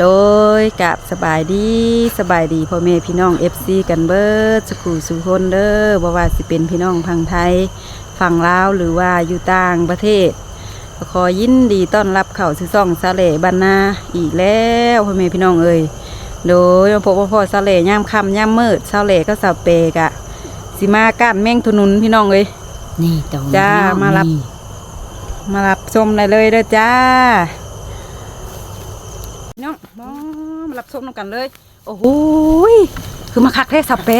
โดยกับสบายดีสบายดีพ่อแม่พี่น้อง FC กันเบิดสุขุสุคนเด้อบ่ว่าสิเป็นพี่น้องพังไทยฝั่งลาวหรือว่าอยู่ต่างประเทศก็ขอยินดีต้อนรับเข้าสู่ซ่องซาเลบ้านนาอีกแล้วพ่อแม่พี่น้องเอ่ยโดยมาพบว่าพ่อซาเลย่ามค่ำย่ามมืดซาเลก็สาวเปกะสิมาก้านแมงทนุนพี่น้องเอ้ยนี่ตรงจ้ามารับ มารับชมได้เลยเด้อจ้าพี่น้องมา มารับชมนำกันเลย โอ้โหยคือมาคักแท้สับเป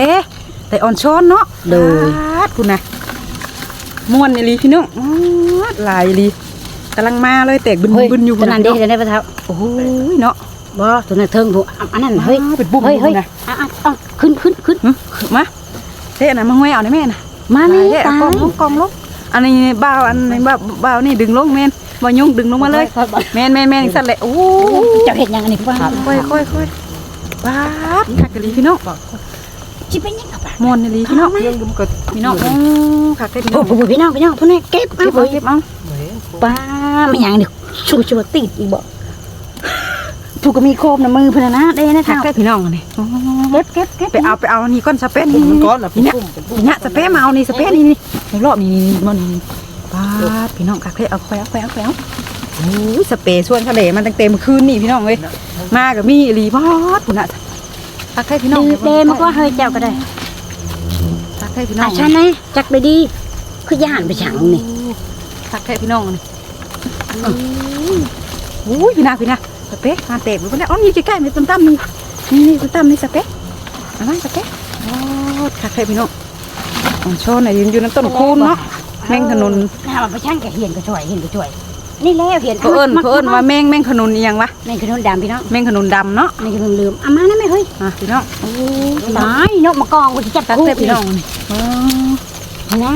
แต่อ่อนช้อนเนาะโดยปาดคุณนะม่วนอีหลีพี่น้องอ๊าดหลายอีหลีกำลังมาเลยแตกบึนเฮ้ยบึนอยู่ตัวนั้นเด้พี่จะได้ปะเท้าโอ้โหยเนาะบ่ตัวนั้นเทิงผู้อันนั้นเฮ้ยอ้าวเป็นบุ้มเฮ้ยเฮ้ยบุ้มนะอะอะอะขึ้นขึ้นขึ้นหึมาเท่นะมาห้วยเอาได้แม่นะมานี่เท่ตาเอากองลงกองลงอันนี้บ่าวอันนี้บ่าวบ่าวนี่ดึงลงแม่น บ่ยุ่งดึงลงมาเลยแม่นแม่นแม่นสั่นแหละโอ้โหเจ้าเห็นยังอันนี้ป่ะค่อยค่อยค่อยบาดคักกะลีพี่น้องจิเป็นยังกับป่ะมวนอีหลีพี่น้องพี่น้องโอ้คักแท้พี่น้โอ้องโหพี่น้องพี่น้องพวกนี้เก็บเก็เอาบเอาเก็บเอาป้าไม่ยังเดี๋ยวชูชูติดอีกบ่ถูกก็มีโคมในมือพนนะเด้นะคักเท้าแท้พี่น้องนี่เก็บเก็บเก็บไปเอาไปเอานี่ก้อนสเปซนี่มันก้อนน่ะนี่เนี่ยนี่เนี่ยสเปซมาเอานี่สเปซนี่นี่ในรอบนี้นี่มันนี่ บาดพี่น้องคักแท้เอาไปเอาไปเอาไปเอาโอ้ยสเปรย์ส่วนทะเลมันตั้งเต็มคืนนี่พี่น้องเอ้ยมากับมีอีหลีบอดพุ่นน่ะคักแท้พี่น้องเด้มาก็เฮ้ยเจ้าก็ได้คักแท้พี่น้ออะงฉันนะจักไปดีคือย่านไปฉังนี่คักแท้พี่น้องนี่โอ้ยพี่นาพี่นาสเปซมาเตะมันก็ได้อ๋อนี่ใกล้ๆมีต้นตั้มนี่นี่นี่ต้นตั้มนี่สเปซเอามาสเปซโอ้คักแท้พี่น้องอ๋อโชว์หน่อยยืนอยู่น้ำต้นคูนเนาะ แมงขนุนน่าไปช่างแกเหียนก็ช่วยเหียนก็ช่วย นี่แล้วเหียนเขาเอิ้นเขาเอิ้นว่าแมงแมงขนุนอีหยังวะแม่งคือนุ่นดำพี่น้องแมงขนุนดำเนาะแม่งคือนุ่นลืมอะมาได้ไหมเฮ้ยอะพี่น้องโอ้ตายนกมากองกูจะจับคักกูแท้พี่น้องนี่อ๋อนะ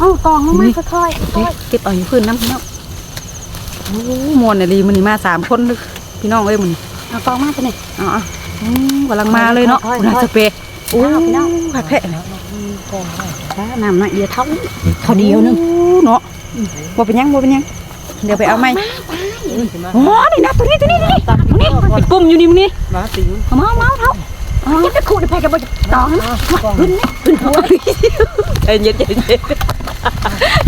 เอ้ากองลงมาค่อยเอ๊ะเก็บเอาอยู่พื้นน้ำพี่น้องโอ้มวนเลยดีมันนี่มาสามคนเลยพี่น้องเอ้ยมันนี่ๆเอากองมาตัวนี้อ๋ออืมกำลังมาเลยเนาะค่อยๆคุณอาสเปรย์โอ้พี่น้องผักแพะ น้ำหน่อยเดียวเท่าเท่าเดียวนึงโอ้เนาะบ่เป็นหยังบ่เป็นหยังเดี๋ยวไปเอาไหมโอ้นี่นะตัวนี้ตัวนี้ตัวนี้ตัวนี้เป็นปุ่มอยู่นี่มึงนี่มาสิงเอามาเอามาเอาเท่าจะไปขู่จะไปกับบ่ตองนะขึ้นนะขึ้นหัวใจเย็นใจเย็นใ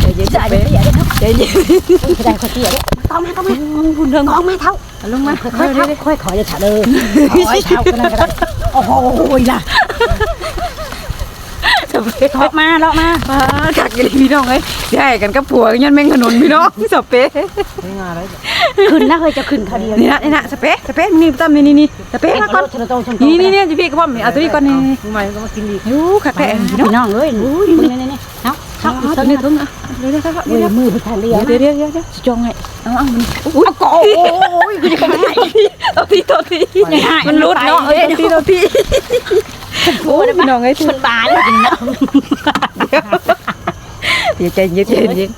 จเย็นจะสเดี๋เปยวรย์เดี๋ยวเดี๋ยวใจเย็นจะได้คนเตี้ยเด้กองมาก็มาคุณเทิงกองมาเท่าเอาลงมาค่อยๆเท่าค่อยๆขอจะถ่าเลยขอเท่ากันก็ได้โอ้โหล่ะ สเปรย์เลาะมาเลาะมามากักกันพี่น้องเอ้ยใช่กันกับผัวยันแมงขนุนพี่น้องสเปรย์ไม่งานอะไรขึ้นนะเฮ้ยจะขึ้นเท่าเดียวนี่นะนี่นะสเปรย์สเปรย์นี่ตั้มนี่นี่นี่สเปรย์มาก่อนชนโตชนโตนี่นี่นี่จะพี่กระป๋อมเอาตัวนี้ก่อนนี่ทำไมก็มากินอีกยูคักแท้พี่พี่น้องน้องเอ้ยนี่นี่นี่เอาเอาเอาเอาเอาตัวนี้ทุ่งอะเดี๋ยวเดี๋ยวเดี๋ยวมือไปทางเดียวเดี๋ยวเดี๋ยวเดี๋ยวเดี๋ยวจองไงเอาเอามันอุ้ยโอ้ยกูจะให้ตัวทีตัวทีมันรุดเนาะเออตัวทีตัวที โอ้ยพี่น้องไอ้ทุมันบานเลยเนาะเดี๋ยวใจเย็นใจเย็น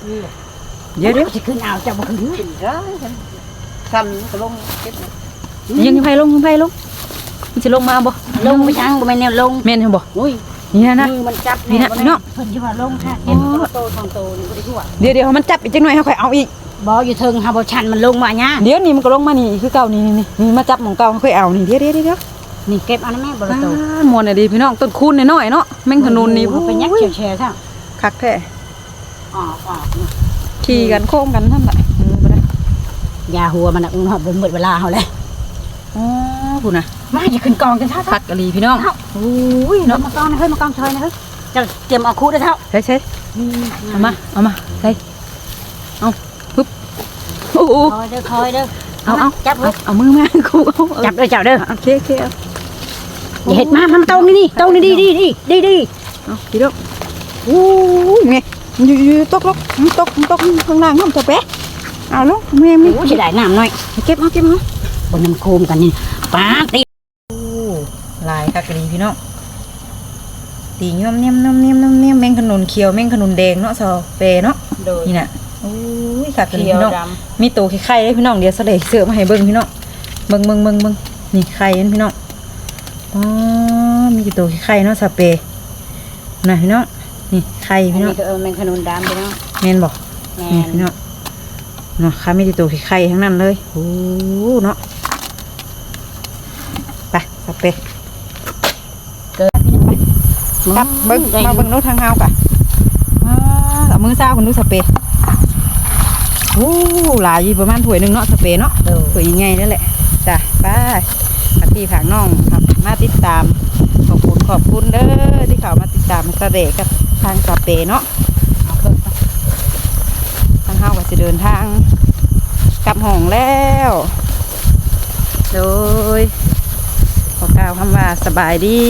เดี๋ยวเดี๋ยวจะขึ้นเอาจะมาขึ้นได้สั่นก็ลงเก็บยังไงลงยังไงลงมันจะลงมาบ่ลงไปช่างบ่แม่นแนวลงเมนบ่อุ้ยนี่นะนะมือมันจับนี่นะพี่น้องเพิ่นสิว่าลงค่ะเห็นโตทองโตนี่บ่ได้ทั่วเดี๋ยวเดี๋ยวมันจับอีกจังหน่อยเขาค่อยเอาอีกบ่อยู่เทิงหาบ่ชันมันลงมาหยังเดี๋ยวนี่มันก็ลงมานี่คือเก่านี่นี่นี่มาจับของเก่าเขาค่อยเอานี่เดี๋ยวเดี๋ยวเดี๋ยว นี่เก็บอันนั้นแม่บ่ละโตมวนดีพี่น้องต้นคูนน้อยๆเนาะแมงขนุนนี่เป็นยักษ์แฉะๆซะคักแท้อ๋ออ๋อขี่กันโค้งกันทำไรเออบ่ได้ยาหัวมันน่ะหมดเวลาเฮาแล้วอ๋อผู้น่ะมาจะขึ้นกองกันเท่าคักกะลีพี่น้องโอ้ยเนาะเนาะมากองนะเฮ้ยมากองชอยนะเฮ้ยจะเตรียมเอาคู่ได้เท่าใช่ใช่เอามาเอามาใส่เอาปึ๊บโอ้โหคอยเด้อคอยเด้อ เอาเอาจับเอาเอามือมาครูเอาเอาจับเด้อจับเด้อโอเคโอเคเอาอย่าเห็ดมามันตรงนี่นี่ตรงนี่ดีดีดีดีดีเอาพี่ลูกโอ้ยไงอยู่อยู่ตกลกตกตกข้างล่างน้ำจะแปะเอาลูกแม่มีโอ้ยได้น้ำหน่อยเก็บเอาเก็บเอาบนน้ำโคมกันนี่ป้าตีลายคักกะลีพี่น้องตีเงี้ยมเนียมน้ำเนียมน้ำเนียมแมงขนุนเขียวแมงขนุนแดงเนาะซอเปเนาะโดยนี่น่ะ โอ้ยคักกะลีเขียวพี่น้องดมีตัวไข่ได้พี่น้องเดี๋ยวสะเลเสือมาให้เบิ่งพี่น้องเบิ่งเบิ่งเบิ่งเบิ่งนี่ไข่นั่นพี่น้องอ๋อมีกี่ตัวไข่เนาะสเปรย์นะพี่น้องนี่ไข่ำอันพี่น้องนี้ก็เออแมงขนุนดำพี่น้องแม่นบอกแมนี่นพี่น้องเนาะค่ะมีกี่ตัวไข่ทั้งนั้นเลยโอ้เนาะสเปรย์ครับเบิ้งมาเบิ้งโน้ตทางเฮากะมาเอามือซ้าคุณดูสเปรย์ โอ้หลายอยู่ประมาณถ้วยหนึ่งเนาะสเปรย์เนาะเออสวยยังไงนั่นแหละจ้ะไป้าอาที่ผางน้องครับมาติดตามขอบคุณขอบคุณเด้อที่เขามาติดตามสะเดะกับทางสาเปเนาะทางเฮาก็จะเดินทางกลับห้องแล้วโดยขอกล่าวคำว่าสบายดี